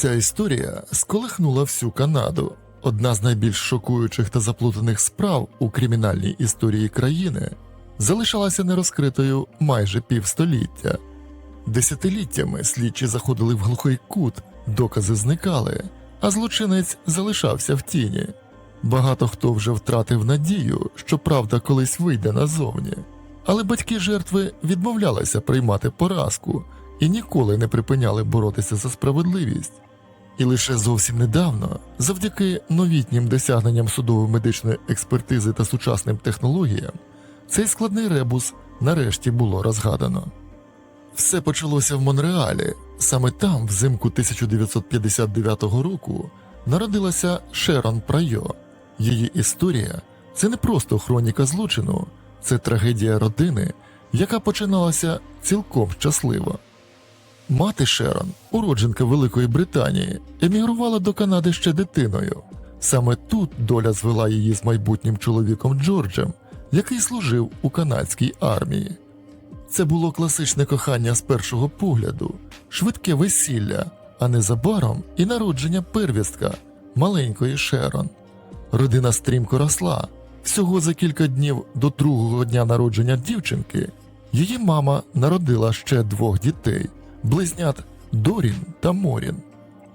Ця історія сколихнула всю Канаду. Одна з найбільш шокуючих та заплутаних справ у кримінальній історії країни залишалася нерозкритою майже півстоліття. Десятиліттями слідчі заходили в глухий кут, докази зникали, а злочинець залишався в тіні. Багато хто вже втратив надію, що правда колись вийде назовні. Але батьки жертви відмовлялися приймати поразку і ніколи не припиняли боротися за справедливість. І лише зовсім недавно, завдяки новітнім досягненням судово-медичної експертизи та сучасним технологіям, цей складний ребус нарешті було розгадано. Все почалося в Монреалі. Саме там, взимку 1959 року, народилася Шерон Прайо. Її історія це не просто хроніка злочину, це трагедія родини, яка починалася цілком щасливо. Мати Шерон, уродженка Великої Британії, емігрувала до Канади ще дитиною. Саме тут доля звела її з майбутнім чоловіком Джорджем, який служив у канадській армії. Це було класичне кохання з першого погляду, швидке весілля, а незабаром і народження первістка маленької Шерон. Родина стрімко росла. Всього за кілька днів до другого дня народження дівчинки її мама народила ще двох дітей близнят Дорін та Морін.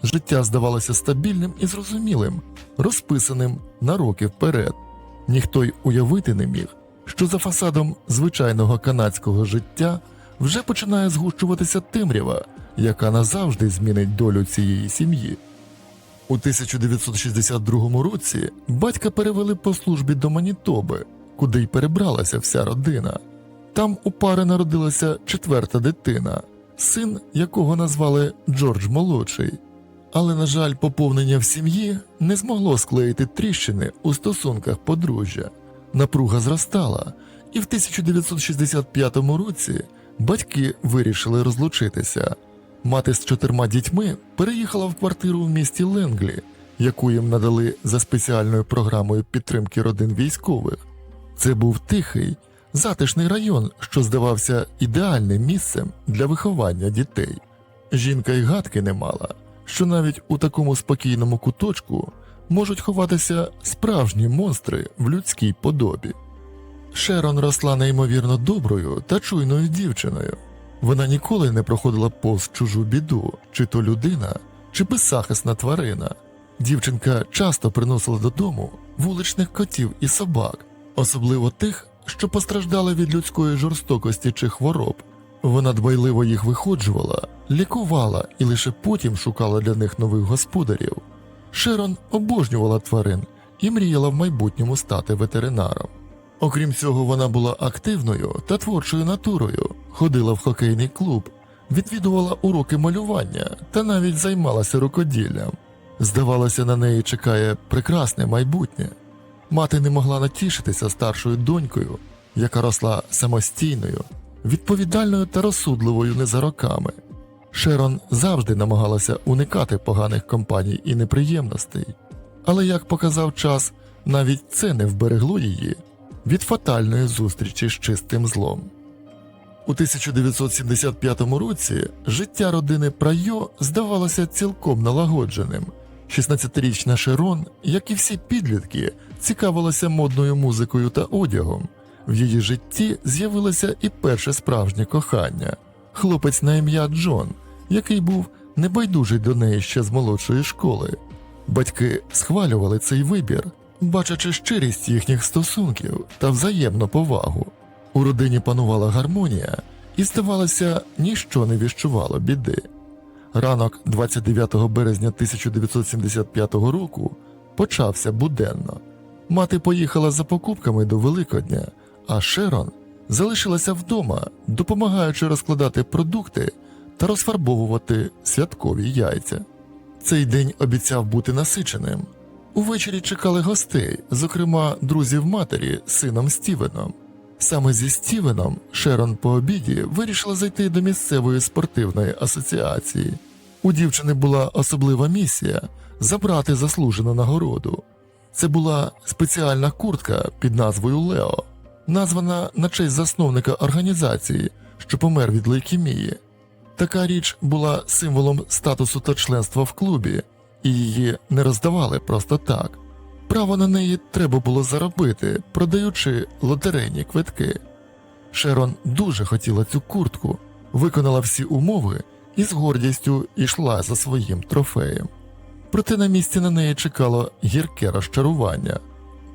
Життя здавалося стабільним і зрозумілим, розписаним на роки вперед. Ніхто й уявити не міг, що за фасадом звичайного канадського життя вже починає згущуватися темрява, яка назавжди змінить долю цієї сім'ї. У 1962 році батька перевели по службі до Манітоби, куди й перебралася вся родина. Там у пари народилася четверта дитина, син якого назвали Джордж Молодший. Але, на жаль, поповнення в сім'ї не змогло склеїти тріщини у стосунках подружжя. Напруга зростала, і в 1965 році батьки вирішили розлучитися. Мати з чотирма дітьми переїхала в квартиру в місті Ленглі, яку їм надали за спеціальною програмою підтримки родин військових. Це був тихий, затишний район, що здавався ідеальним місцем для виховання дітей. Жінка й гадки не мала, що навіть у такому спокійному куточку можуть ховатися справжні монстри в людській подобі. Шерон росла неймовірно доброю та чуйною дівчиною. Вона ніколи не проходила повз чужу біду, чи то людина, чи беззахисна тварина. Дівчинка часто приносила додому вуличних котів і собак, особливо тих, що постраждали від людської жорстокості чи хвороб. Вона дбайливо їх виходжувала, лікувала і лише потім шукала для них нових господарів. Шерон обожнювала тварин і мріяла в майбутньому стати ветеринаром. Окрім цього, вона була активною та творчою натурою, ходила в хокейний клуб, відвідувала уроки малювання та навіть займалася рукоділлям. Здавалося, на неї чекає прекрасне майбутнє. Мати не могла натішитися старшою донькою, яка росла самостійною, відповідальною та розсудливою не за роками. Шерон завжди намагалася уникати поганих компаній і неприємностей, але, як показав час, навіть це не вберегло її від фатальної зустрічі з чистим злом. У 1975 році життя родини Прайо здавалося цілком налагодженим. 16-річна Шерон, як і всі підлітки, цікавилася модною музикою та одягом. В її житті з'явилося і перше справжнє кохання хлопець на ім'я Джон, який був небайдужий до неї ще з молодшої школи. Батьки схвалювали цей вибір, бачачи щирість їхніх стосунків та взаємну повагу. У родині панувала гармонія, і, здавалося, ніщо не віщувало біди. Ранок 29 березня 1975 року почався буденно. Мати поїхала за покупками до Великодня, а Шерон залишилася вдома, допомагаючи розкладати продукти та розфарбовувати святкові яйця. Цей день обіцяв бути насиченим. Увечері чекали гостей, зокрема друзів матері з сином Стівеном. Саме зі Стівеном Шерон по обіді вирішила зайти до місцевої спортивної асоціації. У дівчини була особлива місія забрати заслужену нагороду. Це була спеціальна куртка під назвою Лео, названа на честь засновника організації, що помер від лейкемії. Така річ була символом статусу та членства в клубі, і її не роздавали просто так. Право на неї треба було заробити, продаючи лотерейні квитки. Шерон дуже хотіла цю куртку, виконала всі умови і з гордістю йшла за своїм трофеєм. Проте на місці на неї чекало гірке розчарування.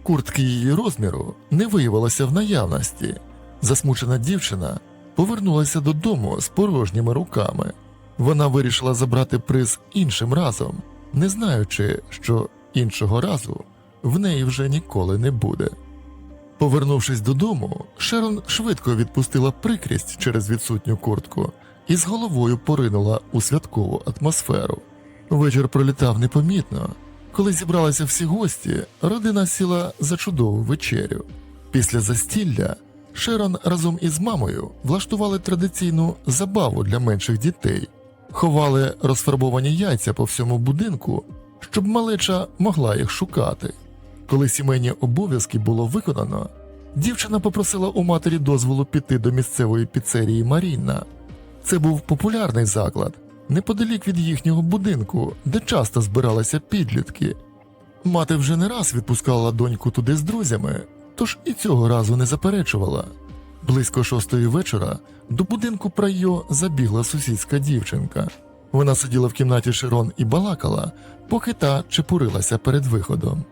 Куртки її розміру не виявилося в наявності. Засмучена дівчина повернулася додому з порожніми руками. Вона вирішила забрати приз іншим разом, не знаючи, що іншого разу в неї вже ніколи не буде. Повернувшись додому, Шерон швидко відпустила прикрість через відсутню куртку і з головою поринула у святкову атмосферу. Вечір пролітав непомітно. Коли зібралися всі гості, родина сіла за чудову вечерю. Після застілля Шерон разом із мамою влаштували традиційну забаву для менших дітей, ховали розфарбовані яйця по всьому будинку, щоб малеча могла їх шукати. Коли сімейні обов'язки було виконано, дівчина попросила у матері дозволу піти до місцевої піцерії Марінна. Це був популярний заклад, неподалік від їхнього будинку, де часто збиралися підлітки. Мати вже не раз відпускала доньку туди з друзями, тож і цього разу не заперечувала. Близько шостої вечора до будинку Прайо забігла сусідська дівчинка. Вона сиділа в кімнаті Широн і балакала, поки та чепурилася перед виходом.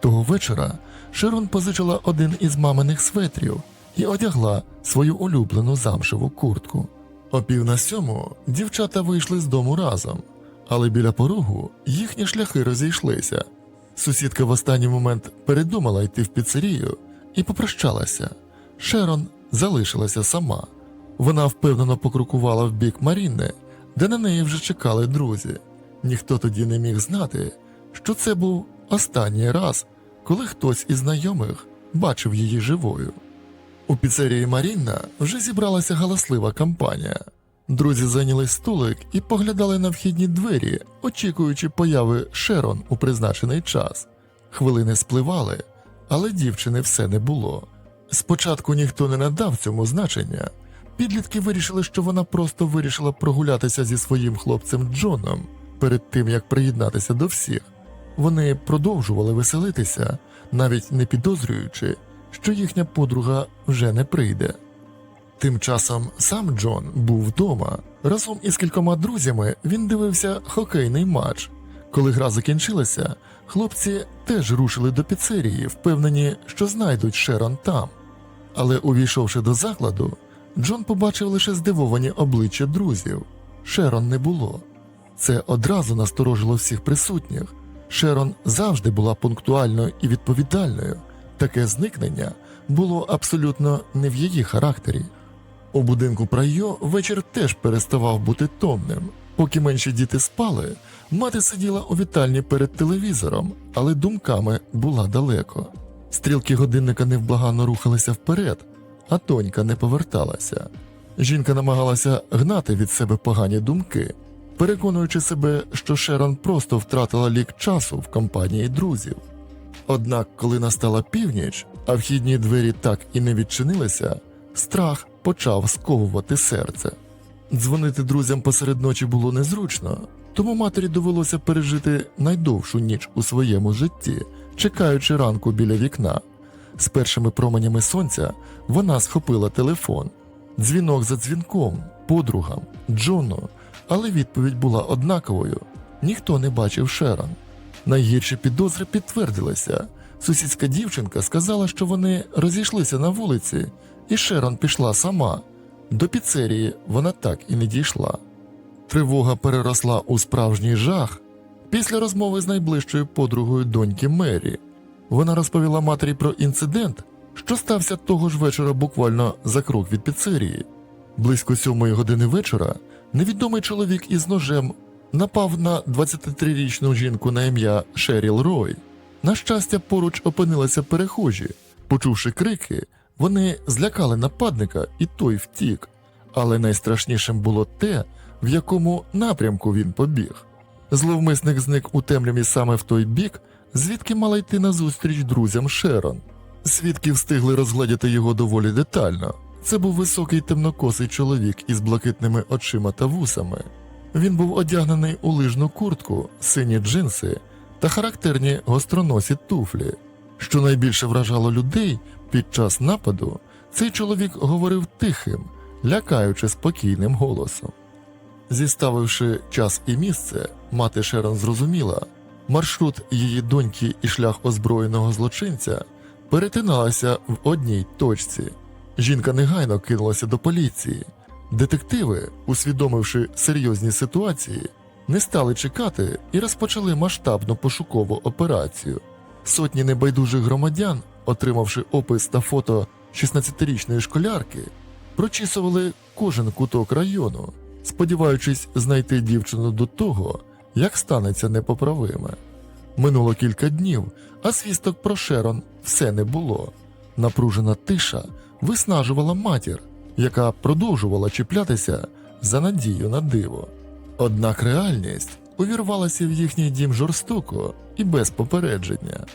Того вечора Шерон позичила один із маминих светрів і одягла свою улюблену замшеву куртку. О пів на сьому дівчата вийшли з дому разом, але біля порогу їхні шляхи розійшлися. Сусідка в останній момент передумала йти в піцерію і попрощалася. Шерон залишилася сама. Вона впевнено покрукувала в бік Марінни, де на неї вже чекали друзі. Ніхто тоді не міг знати, що це був останній раз, коли хтось із знайомих бачив її живою. У піцерії Марінна вже зібралася галаслива компанія. Друзі зайняли столик і поглядали на вхідні двері, очікуючи появи Шерон у призначений час. Хвилини спливали, але дівчини все не було. Спочатку ніхто не надав цьому значення. Підлітки вирішили, що вона просто вирішила прогулятися зі своїм хлопцем Джоном перед тим як приєднатися до всіх. Вони продовжували веселитися, навіть не підозрюючи, що їхня подруга вже не прийде. Тим часом сам Джон був вдома. Разом із кількома друзями він дивився хокейний матч. Коли гра закінчилася, хлопці теж рушили до піцерії, впевнені, що знайдуть Шерон там. Але увійшовши до закладу, Джон побачив лише здивовані обличчя друзів. Шерон не було. Це одразу насторожило всіх присутніх. Шерон завжди була пунктуальною і відповідальною. Таке зникнення було абсолютно не в її характері. У будинку Прайо вечір теж переставав бути томним. Поки менші діти спали, мати сиділа у вітальні перед телевізором, але думками була далеко. Стрілки годинника невблаганно рухалися вперед, а тонька не поверталася. Жінка намагалася гнати від себе погані думки, переконуючи себе, що Шерон просто втратила лік часу в компанії друзів. Однак, коли настала північ, а вхідні двері так і не відчинилися, страх почав сковувати серце. Дзвонити друзям посеред ночі було незручно, тому матері довелося пережити найдовшу ніч у своєму житті, чекаючи ранку біля вікна. З першими променями сонця вона схопила телефон, дзвінок за дзвінком, подругам, Джону, але відповідь була однаковою: ніхто не бачив Шерон. Найгірші підозри підтвердилися. Сусідська дівчинка сказала, що вони розійшлися на вулиці, і Шерон пішла сама. До піцерії вона так і не дійшла. Тривога переросла у справжній жах після розмови з найближчою подругою доньки Мері. Вона розповіла матері про інцидент, що стався того ж вечора буквально за крок від піцерії. Близько сьомої години вечора невідомий чоловік із ножем напав на 23-річну жінку на ім'я Шеріл Рой. На щастя, поруч опинилися перехожі. Почувши крики, вони злякали нападника, і той втік. Але найстрашнішим було те, в якому напрямку він побіг. Зловмисник зник у темряві саме в той бік, звідки мала йти назустріч друзям Шерон. Свідки встигли розгледіти його доволі детально. Це був високий темнокосий чоловік із блакитними очима та вусами. Він був одягнений у лижну куртку, сині джинси та характерні гостроносі туфлі. Що найбільше вражало людей під час нападу, цей чоловік говорив тихим, лякаючи спокійним голосом. Зіставивши час і місце, мати Шерон зрозуміла, маршрут її доньки і шлях озброєного злочинця перетиналися в одній точці. Жінка негайно кинулася до поліції. Детективи, усвідомивши серйозні ситуації, не стали чекати і розпочали масштабну пошукову операцію. Сотні небайдужих громадян, отримавши опис та фото 16-річної школярки, прочісували кожен куток району, сподіваючись знайти дівчину до того, як станеться непоправиме. Минуло кілька днів, а свісток про Шерон все не було. Напружена тиша виснажувала матір, яка продовжувала чіплятися за надію на диво. Однак реальність увірвалася в їхній дім жорстоко і без попередження.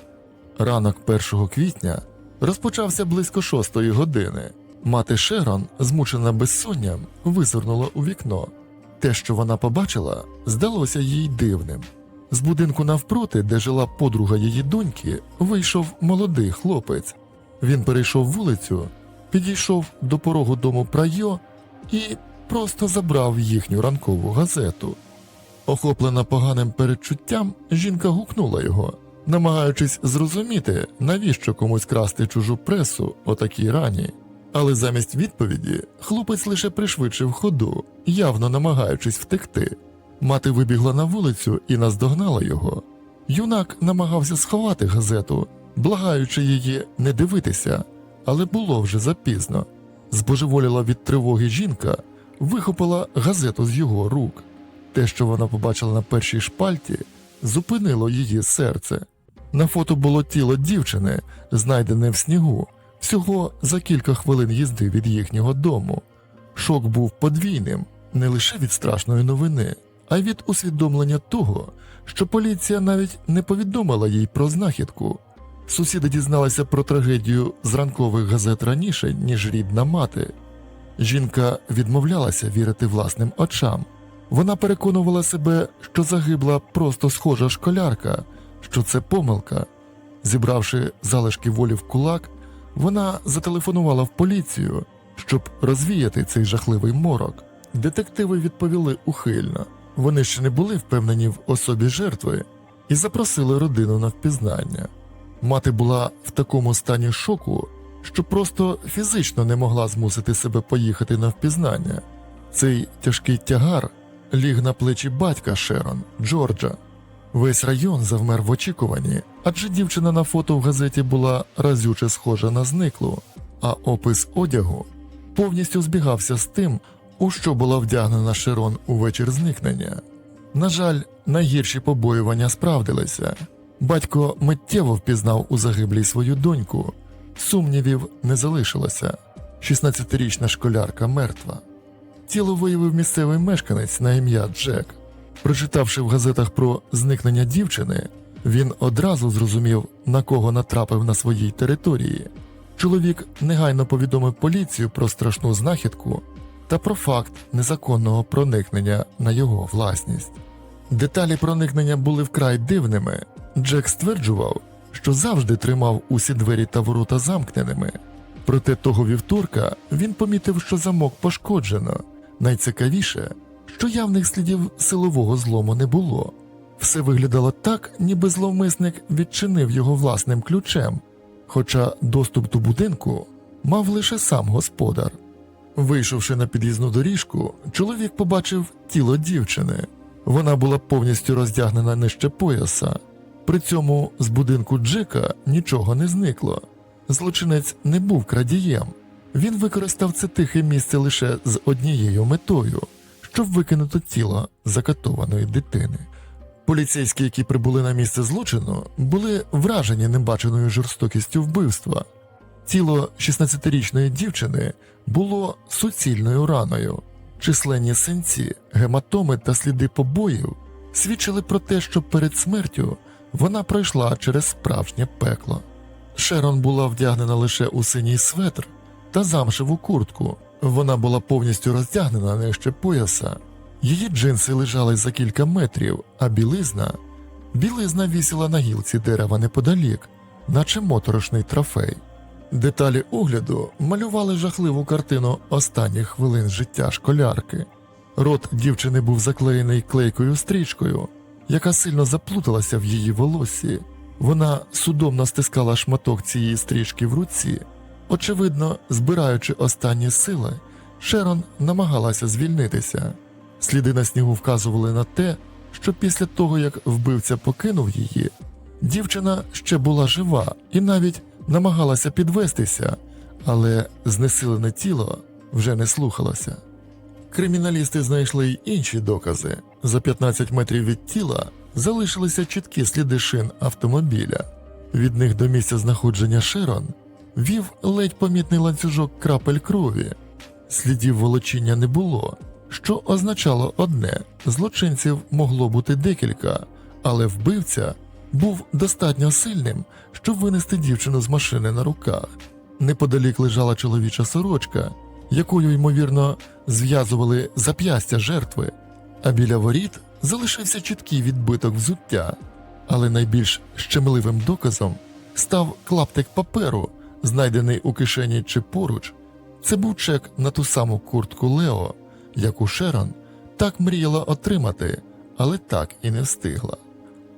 Ранок 1 квітня розпочався близько шостої години. Мати Шерон, змучена безсонням, визирнула у вікно. Те, що вона побачила, здалося їй дивним. З будинку навпроти, де жила подруга її доньки, вийшов молодий хлопець. Він перейшов вулицю, підійшов до порогу дому Прайо і просто забрав їхню ранкову газету. Охоплена поганим передчуттям, жінка гукнула його, намагаючись зрозуміти, навіщо комусь красти чужу пресу о такій рані. Але замість відповіді хлопець лише пришвидшив ходу, явно намагаючись втекти. Мати вибігла на вулицю і наздогнала його. Юнак намагався сховати газету, благаючи її не дивитися, але було вже запізно. Збожеволіла від тривоги жінка, вихопила газету з його рук. Те, що вона побачила на першій шпальті, зупинило її серце. На фото було тіло дівчини, знайдене в снігу, всього за кілька хвилин їзди від їхнього дому. Шок був подвійним не лише від страшної новини, а й від усвідомлення того, що поліція навіть не повідомила їй про знахідку. Сусіди дізналися про трагедію з ранкових газет раніше, ніж рідна мати. Жінка відмовлялася вірити власним очам. Вона переконувала себе, що загибла просто схожа школярка, що це помилка. Зібравши залишки волі в кулак, вона зателефонувала в поліцію, щоб розвіяти цей жахливий морок. Детективи відповіли ухильно. Вони ще не були впевнені в особі жертви і запросили родину на впізнання. Мати була в такому стані шоку, що просто фізично не могла змусити себе поїхати на впізнання. Цей тяжкий тягар ліг на плечі батька Шерон, Джорджа. Весь район завмер в очікуванні, адже дівчина на фото в газеті була разюче схожа на зниклу, а опис одягу повністю збігався з тим, у що була вдягнена Шерон у вечір зникнення. На жаль, найгірші побоювання справдилися. Батько миттєво впізнав у загиблій свою доньку. Сумнівів не залишилося. 16-річна школярка мертва. Тіло виявив місцевий мешканець на ім'я Джек. Прочитавши в газетах про зникнення дівчини, він одразу зрозумів, на кого натрапив на своїй території. Чоловік негайно повідомив поліцію про страшну знахідку та про факт незаконного проникнення на його власність. Деталі проникнення були вкрай дивними. Джек стверджував, що завжди тримав усі двері та ворота замкненими. Проте того вівторка він помітив, що замок пошкоджено. Найцікавіше, що явних слідів силового злому не було. Все виглядало так, ніби зловмисник відчинив його власним ключем, хоча доступ до будинку мав лише сам господар. Вийшовши на під'їзну доріжку, чоловік побачив тіло дівчини. Вона була повністю роздягнена нижче пояса. При цьому з будинку Джека нічого не зникло. Злочинець не був крадієм. Він використав це тихе місце лише з однією метою, щоб викинути тіло закатованої дитини. Поліцейські, які прибули на місце злочину, були вражені небаченою жорстокістю вбивства. Тіло 16-річної дівчини було суцільною раною. Численні синці, гематоми та сліди побоїв свідчили про те, що перед смертю вона пройшла через справжнє пекло. Шерон була вдягнена лише у синій светр та замшеву куртку. Вона була повністю роздягнена нижче пояса. Її джинси лежали за кілька метрів, а білизна білизна вісіла на гілці дерева неподалік, наче моторошний трофей. Деталі огляду малювали жахливу картину останніх хвилин життя школярки. Рот дівчини був заклеєний клейкою стрічкою, яка сильно заплуталася в її волосі. Вона судомно стискала шматок цієї стрічки в руці. Очевидно, збираючи останні сили, Шерон намагалася звільнитися. Сліди на снігу вказували на те, що після того, як вбивця покинув її, дівчина ще була жива і навіть намагалася підвестися, але знесилене тіло вже не слухалося. Криміналісти знайшли й інші докази. За 15 метрів від тіла залишилися чіткі сліди шин автомобіля. Від них до місця знаходження Шерон вів ледь помітний ланцюжок крапель крові. Слідів волочіння не було, що означало одне: злочинців могло бути декілька, але вбивця був достатньо сильним, щоб винести дівчину з машини на руках. Неподалік лежала чоловіча сорочка, якою, ймовірно, зв'язували зап'ястя жертви, а біля воріт залишився чіткий відбиток взуття. Але найбільш щемливим доказом став клаптик паперу, знайдений у кишені чи поруч. Це був чек на ту саму куртку Лео, яку Шерон так мріяла отримати, але так і не встигла.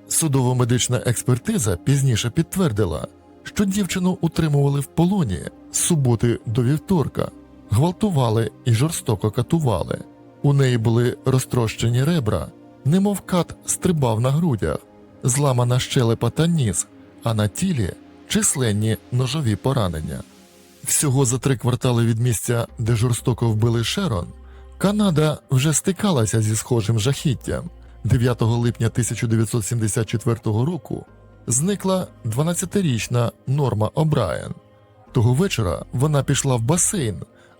Судово-медична експертиза пізніше підтвердила, що дівчину утримували в полоні з суботи до вівторка, гвалтували і жорстоко катували. У неї були розтрощені ребра, немов кат стрибав на грудях, зламана щелепа та ніс, а на тілі численні ножові поранення. Всього за три квартали від місця, де жорстоко вбили Шерон, Канада вже стикалася зі схожим жахіттям. 9 липня 1974 року зникла 12-річна Норма О'Брайен. Того вечора вона пішла в басейн,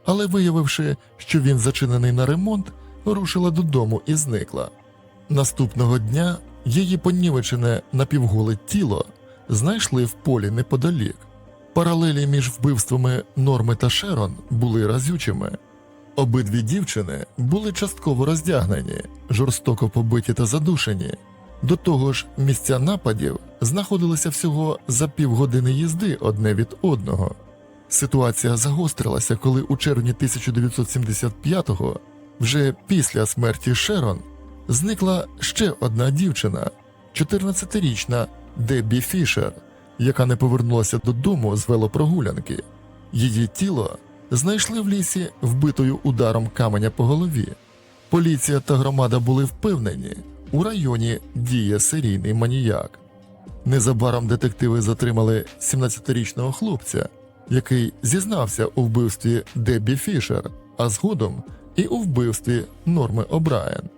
але виявивши, що він зачинений на ремонт, рушила додому і зникла. Наступного дня її понівечене напівголе тіло знайшли в полі неподалік. Паралелі між вбивствами Норми та Шерон були разючими. Обидві дівчини були частково роздягнені, жорстоко побиті та задушені. До того ж, місця нападів знаходилися всього за півгодини їзди одне від одного. Ситуація загострилася, коли у червні 1975-го, вже після смерті Шерон, зникла ще одна дівчина, 14-річна Деббі Фішер, яка не повернулася додому з велопрогулянки. Її тіло знайшли в лісі вбитою ударом каменя по голові. Поліція та громада були впевнені, у районі діє серійний маніяк. Незабаром детективи затримали 17-річного хлопця, який зізнався у вбивстві Деббі Фішер, а згодом і у вбивстві Норми О'Брайен.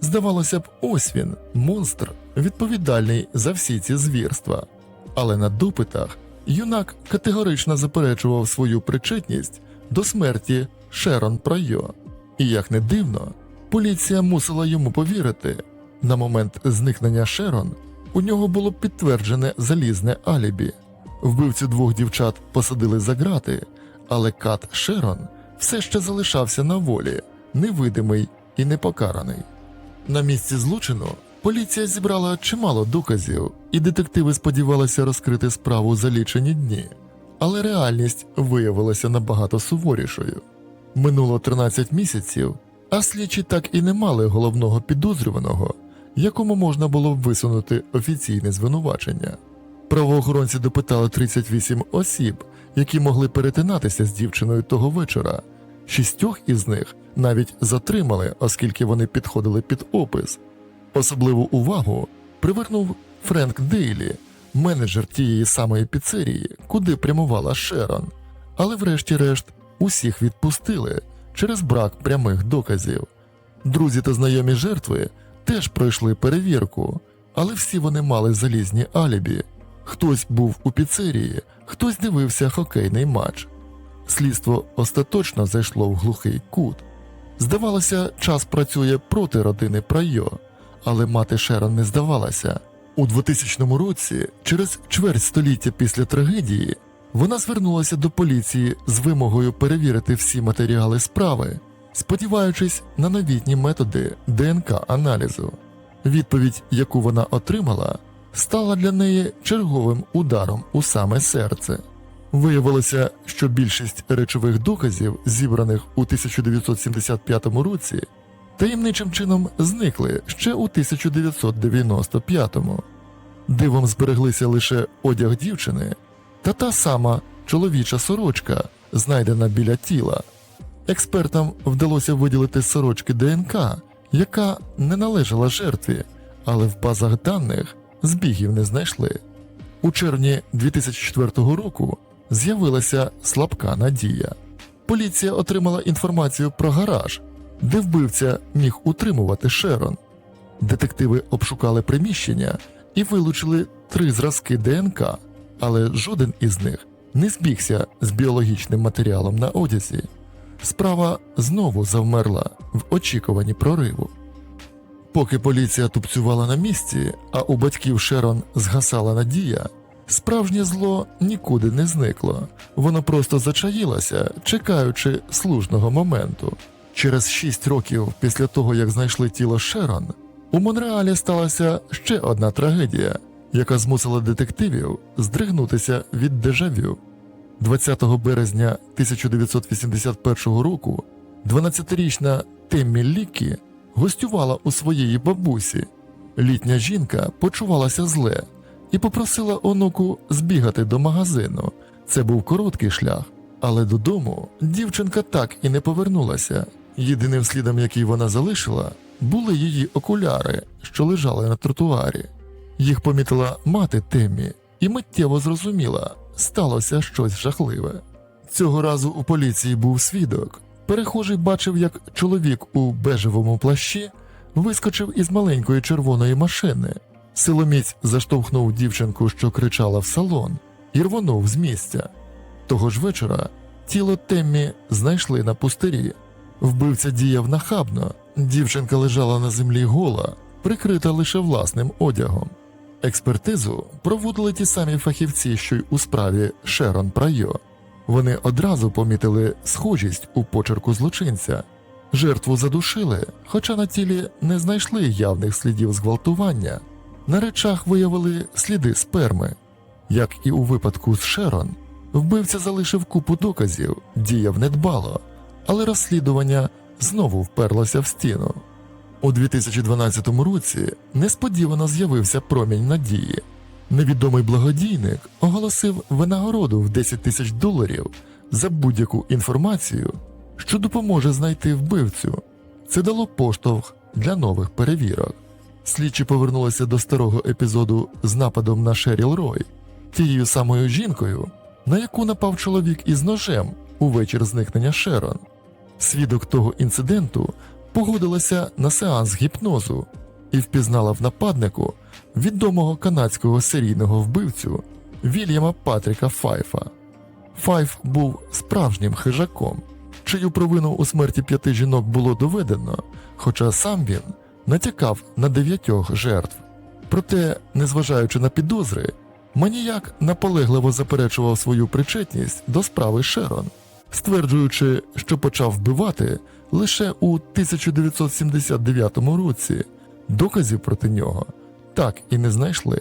Здавалося б, ось він, монстр, відповідальний за всі ці звірства. Але на допитах юнак категорично заперечував свою причетність до смерті Шерон Прайо. І як не дивно, поліція мусила йому повірити. На момент зникнення Шерон у нього було підтверджене залізне алібі. Вбивцю двох дівчат посадили за грати, але кат Шерон все ще залишався на волі, невидимий і непокараний. На місці злочину поліція зібрала чимало доказів, і детективи сподівалися розкрити справу за лічені дні. Але реальність виявилася набагато суворішою. Минуло 13 місяців, а слідчі так і не мали головного підозрюваного, якому можна було б висунути офіційне звинувачення. Правоохоронці допитали 38 осіб, які могли перетинатися з дівчиною того вечора. Шістьох із них навіть затримали, оскільки вони підходили під опис. Особливу увагу привернув Френк Дейлі, менеджер тієї самої піцерії, куди прямувала Шерон. Але врешті-решт усіх відпустили через брак прямих доказів. Друзі та знайомі жертви теж пройшли перевірку, але всі вони мали залізні алібі. Хтось був у піцерії, хтось дивився хокейний матч. Слідство остаточно зайшло в глухий кут. Здавалося, час працює проти родини Прайо, але мати Шерон не здавалася. У 2000 році, через чверть століття після трагедії, вона звернулася до поліції з вимогою перевірити всі матеріали справи, сподіваючись на новітні методи ДНК-аналізу. Відповідь, яку вона отримала, стала для неї черговим ударом у саме серце. Виявилося, що більшість речових доказів, зібраних у 1975 році, таємничим чином зникли ще у 1995-му. Дивом збереглися лише одяг дівчини та та сама чоловіча сорочка, знайдена біля тіла. Експертам вдалося виділити сорочки ДНК, яка не належала жертві, але в базах даних збігів не знайшли. У червні 2004 року з'явилася слабка надія. Поліція отримала інформацію про гараж, де вбивця міг утримувати Шерон. Детективи обшукали приміщення і вилучили три зразки ДНК, але жоден із них не збігся з біологічним матеріалом на одязі. Справа знову завмерла в очікуванні прориву. Поки поліція тупцювала на місці, а у батьків Шерон згасала надія, справжнє зло нікуди не зникло, воно просто зачаїлося, чекаючи слушного моменту. Через шість років після того, як знайшли тіло Шерон, у Монреалі сталася ще одна трагедія, яка змусила детективів здригнутися від дежавю. 20 березня 1981 року 12-річна Теммі Лікі гостювала у своєї бабусі. Літня жінка почувалася зле і попросила онуку збігати до магазину. Це був короткий шлях, але додому дівчинка так і не повернулася. Єдиним слідом, який вона залишила, були її окуляри, що лежали на тротуарі. Їх помітила мати Теммі і миттєво зрозуміла, сталося щось жахливе. Цього разу у поліції був свідок. Перехожий бачив, як чоловік у бежевому плащі вискочив із маленької червоної машини. Силоміць заштовхнув дівчинку, що кричала в салон, і рвонув з місця. Того ж вечора тіло Теммі знайшли на пустирі. Вбивця діяв нахабно, дівчинка лежала на землі гола, прикрита лише власним одягом. Експертизу проводили ті самі фахівці, що й у справі Шерон Прайо. Вони одразу помітили схожість у почерку злочинця. Жертву задушили, хоча на тілі не знайшли явних слідів зґвалтування. На речах виявили сліди сперми. Як і у випадку з Шерон, вбивця залишив купу доказів, діяв недбало, але розслідування знову вперлося в стіну. У 2012 році несподівано з'явився промінь надії. Невідомий благодійник оголосив винагороду в 10 тисяч доларів за будь-яку інформацію, що допоможе знайти вбивцю. Це дало поштовх для нових перевірок. Слідчі повернулися до старого епізоду з нападом на Шеріл Рой, тією самою жінкою, на яку напав чоловік із ножем у вечір зникнення Шерон. Свідок того інциденту погодилася на сеанс гіпнозу і впізнала в нападнику відомого канадського серійного вбивцю Вільяма Патріка Файфа. Файф був справжнім хижаком, чию провину у смерті п'яти жінок було доведено, хоча сам він натякав на дев'ятьох жертв. Проте, незважаючи на підозри, маніяк наполегливо заперечував свою причетність до справи Шерон, стверджуючи, що почав вбивати лише у 1979 році. Доказів проти нього так і не знайшли.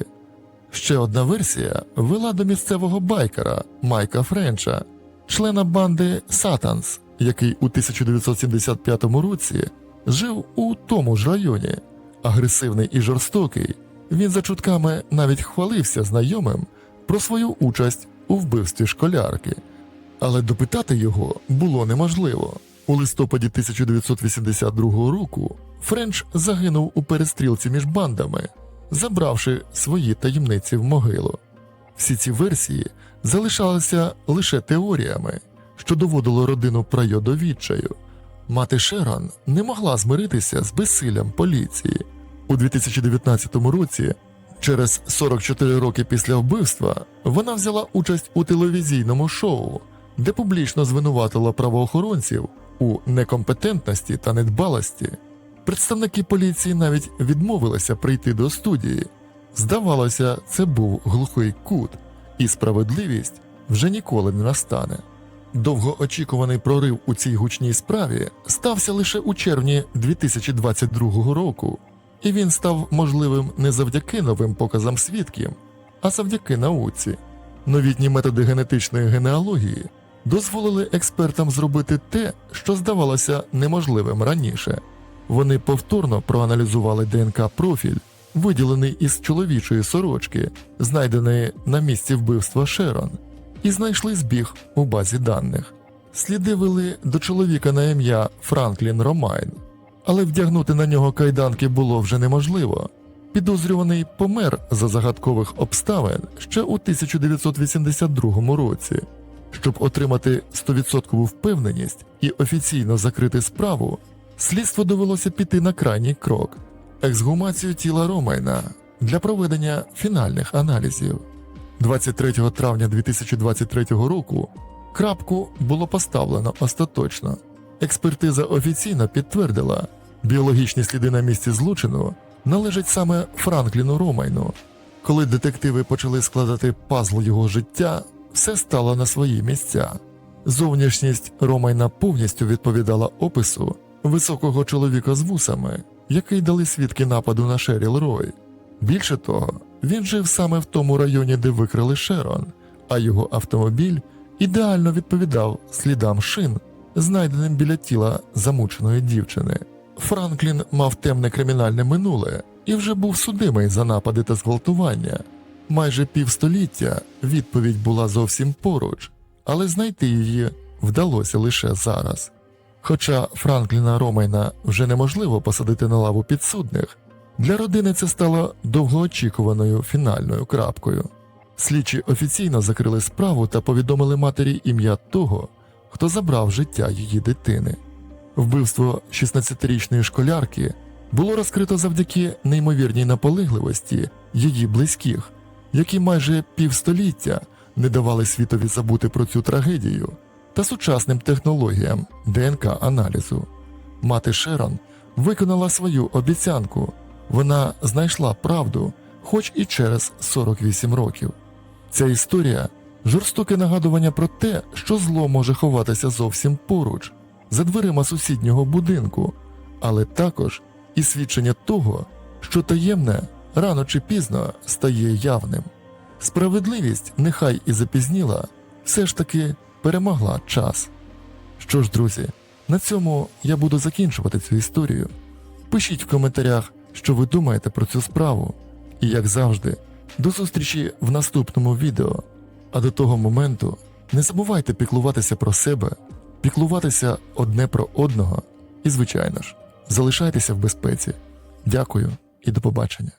Ще одна версія вела до місцевого байкера Майка Френча, члена банди Сатанс, який у 1975 році жив у тому ж районі. Агресивний і жорстокий, він за чутками навіть хвалився знайомим про свою участь у вбивстві школярки, але допитати його було неможливо. У листопаді 1982 року Френч загинув у перестрілці між бандами, забравши свої таємниці в могилу. Всі ці версії залишалися лише теоріями, що доводило родину Прайо до відчаю. Мати Шерон не могла змиритися з безсиллям поліції. У 2019 році, через 44 роки після вбивства, вона взяла участь у телевізійному шоу, де публічно звинуватила правоохоронців у некомпетентності та недбалості. Представники поліції навіть відмовилися прийти до студії. Здавалося, це був глухий кут, і справедливість вже ніколи не настане. Довгоочікуваний прорив у цій гучній справі стався лише у червні 2022 року, і він став можливим не завдяки новим показам свідків, а завдяки науці. Новітні методи генетичної генеалогії дозволили експертам зробити те, що здавалося неможливим раніше. Вони повторно проаналізували ДНК профіль, виділений із чоловічої сорочки, знайденої на місці вбивства Шерон, і знайшли збіг у базі даних. Сліди вели до чоловіка на ім'я Франклін Ромайн, але вдягнути на нього кайданки було вже неможливо. Підозрюваний помер за загадкових обставин ще у 1982 році. Щоб отримати 100% впевненість і офіційно закрити справу, слідство довелося піти на крайній крок ексгумацію тіла Ромайна для проведення фінальних аналізів. 23 травня 2023 року крапку було поставлено остаточно. Експертиза офіційно підтвердила, біологічні сліди на місці злочину належать саме Франкліну Ромайну. Коли детективи почали складати пазл його життя, все стало на свої місця. Зовнішність Ромайна повністю відповідала опису високого чоловіка з вусами, який дали свідки нападу на Шеріл Рой. Більше того, він жив саме в тому районі, де викрили Шерон, а його автомобіль ідеально відповідав слідам шин, знайденим біля тіла замученої дівчини. Франклін мав темне кримінальне минуле і вже був судимий за напади та зґвалтування. Майже півстоліття відповідь була зовсім поруч, але знайти її вдалося лише зараз. Хоча Франкліна Ромайна вже неможливо посадити на лаву підсудних, для родини це стало довгоочікуваною фінальною крапкою. Слідчі офіційно закрили справу та повідомили матері ім'я того, хто забрав життя її дитини. Вбивство 16-річної школярки було розкрито завдяки неймовірній наполегливості її близьких, які майже півстоліття не давали світові забути про цю трагедію та сучасним технологіям ДНК-аналізу. Мати Шерон виконала свою обіцянку. Вона знайшла правду, хоч і через 48 років. Ця історія жорстоке нагадування про те, що зло може ховатися зовсім поруч, за дверима сусіднього будинку, але також і свідчення того, що таємне рано чи пізно стає явним. Справедливість, нехай і запізніла, все ж таки перемогла час. Що ж, друзі, на цьому я буду закінчувати цю історію. Пишіть в коментарях, що ви думаєте про цю справу, і як завжди, до зустрічі в наступному відео. А до того моменту не забувайте піклуватися про себе, піклуватися одне про одного і, звичайно ж, залишайтеся в безпеці. Дякую і до побачення.